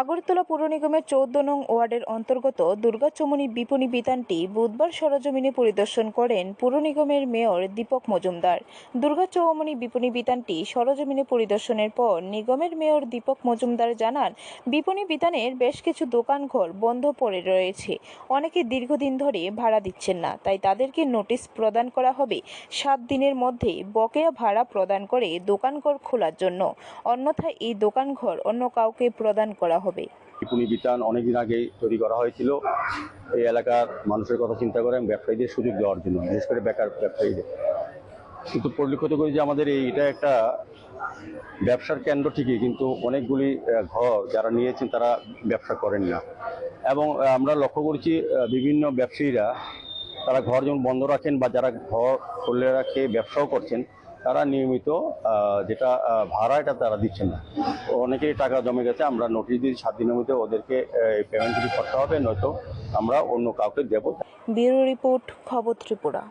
আগরতলা পুর নিগমের চৌদ্দ নং ওয়ার্ডের অন্তর্গত দুর্গাচমনি বিপণী বিতানটি বুধবার সরজমিনে পরিদর্শন করেন পুর নিগমের মেয়র দীপক মজুমদার। দুর্গাচৌমনি বিপণী বিতানটি সরজমিনে পরিদর্শনের পর নিগমের মেয়র দীপক মজুমদার জানান, বিপণী বিতানের বেশ কিছু দোকানঘর বন্ধ পড়ে রয়েছে। অনেকে দীর্ঘদিন ধরে ভাড়া দিচ্ছেন না, তাই তাদেরকে নোটিশ প্রদান করা হবে। সাত দিনের মধ্যে বকেয়া ভাড়া প্রদান করে দোকানঘর খোলার জন্য। অন্যথায় এই দোকানঘর অন্য কাউকে প্রদান করা হবে। বিপণী বিতান অনেকদিন আগেই তৈরি করা হয়েছিল। এই এলাকার মানুষের কথা চিন্তা করে ব্যবসায়ীদের সুযোগ দেওয়ার জন্য, বিশেষ করে বেকার ব্যবসায়ীদের। কিন্তু পরিলক্ষিত করি যে আমাদের এই এটা একটা ব্যবসার কেন্দ্র ঠিকই, কিন্তু অনেকগুলি ঘর যারা নিয়েছেন তারা ব্যবসা করেন না। এবং আমরা লক্ষ্য করছি বিভিন্ন ব্যবসায়ীরা, তারা ঘর যেমন বন্ধ রাখেন বা যারা ঘর খুলে রাখে, ব্যবসাও করছেন তারা নিয়মিত যেটা ভাড়া এটা তারা দিচ্ছেন না। অনেকেরই টাকা জমে গেছে, আমরা নোটিশ দিই, সাত দিনের মধ্যে ওদেরকে পেমেন্ট যদি করতে হবে, নয়তো আমরা অন্য কাউকে দেবো। ব্যুরো রিপোর্ট, খবর ত্রিপুরা।